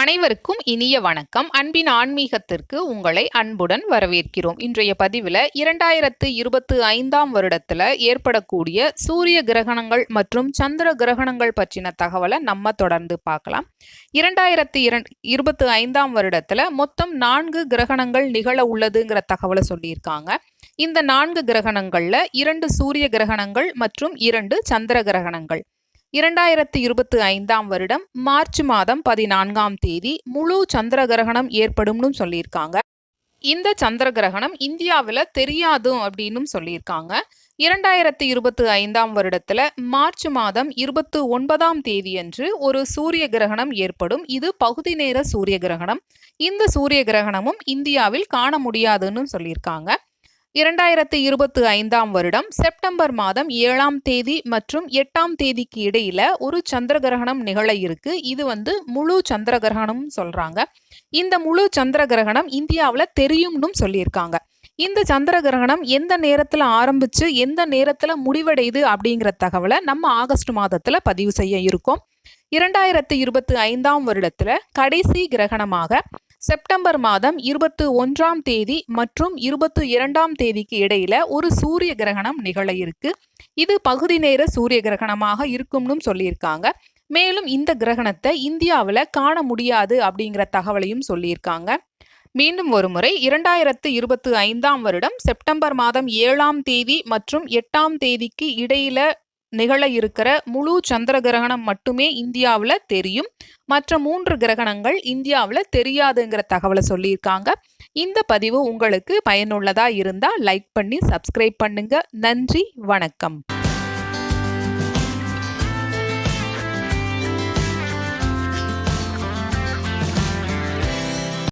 அனைவருக்கும் இனிய வணக்கம். அன்பின் ஆன்மீகத்திற்கு உங்களை அன்புடன் வரவேற்கிறோம். இன்றைய பதிவில் இரண்டாயிரத்து இருபத்து ஐந்தாம் வருடத்தில் ஏற்படக்கூடிய சூரிய கிரகணங்கள் மற்றும் சந்திர கிரகணங்கள் பற்றின தகவலை நம்ம தொடர்ந்து பார்க்கலாம். இரண்டாயிரத்து இரண் இருபத்து ஐந்தாம் வருடத்தில் மொத்தம் நான்கு கிரகணங்கள் நிகழ உள்ளதுங்கிற தகவலை சொல்லியிருக்காங்க. இந்த நான்கு கிரகணங்களில் இரண்டு சூரிய கிரகணங்கள் மற்றும் இரண்டு சந்திர கிரகணங்கள். இரண்டாயிரத்து இருபத்தி ஐந்தாம் வருடம் மார்ச் மாதம் பதினான்காம் தேதி முழு சந்திர கிரகணம் ஏற்படும்னு சொல்லியிருக்காங்க. இந்த சந்திர கிரகணம் இந்தியாவில் தெரியாது அப்படின்னு சொல்லியிருக்காங்க. இரண்டாயிரத்தி இருபத்தி ஐந்தாம் வருடத்தில் மார்ச் மாதம் இருபத்து ஒன்பதாம் தேதியன்று ஒரு சூரிய கிரகணம் ஏற்படும். இது பகுதி நேர சூரிய கிரகணம். இந்த சூரிய கிரகணமும் இந்தியாவில் காண முடியாதுன்னு சொல்லியிருக்காங்க. இரண்டாயிரத்து இருபத்தி ஐந்தாம் வருடம் செப்டம்பர் மாதம் ஏழாம் தேதி மற்றும் எட்டாம் தேதிக்கு இடையில ஒரு சந்திர கிரகணம் நிகழ இருக்கு. இது வந்து முழு சந்திர கிரகணம் சொல்றாங்க. இந்த முழு சந்திர கிரகணம் இந்தியாவில் தெரியும்னு சொல்லியிருக்காங்க. இந்த சந்திர கிரகணம் எந்த நேரத்தில் ஆரம்பிச்சு எந்த நேரத்தில் முடிவடையுது அப்படிங்கிற தகவலை நம்ம ஆகஸ்ட் மாதத்தில் பதிவு செய்ய இருக்கோம். இரண்டாயிரத்து இருபத்தி ஐந்தாம் வருடத்தில் கடைசி கிரகணமாக செப்டம்பர் மாதம் இருபத்து ஒன்றாம் தேதி மற்றும் இருபத்து இரண்டாம் தேதிக்கு இடையில ஒரு சூரிய கிரகணம் நிகழ இருக்கு. இது பகுதி நேர சூரிய கிரகணமாக இருக்கும்னு சொல்லியிருக்காங்க. மேலும் இந்த கிரகணத்தை இந்தியாவில் காண முடியாது அப்படிங்கிற தகவலையும் சொல்லியிருக்காங்க. மீண்டும் ஒரு முறை இரண்டாயிரத்து இருபத்து ஐந்தாம் வருடம் செப்டம்பர் மாதம் ஏழாம் தேதி மற்றும் எட்டாம் தேதிக்கு இடையில நிகழ இருக்கிற முழு சந்திர கிரகணம் மட்டுமே இந்தியாவில் தெரியும். மற்ற மூன்று கிரகணங்கள் இந்தியாவில் தெரியாதுங்கிற தகவலை சொல்லியிருக்காங்க. இந்த பதிவு உங்களுக்கு பயனுள்ளதாக இருந்தால் லைக் பண்ணி சப்ஸ்கிரைப் பண்ணுங்க. நன்றி வணக்கம்.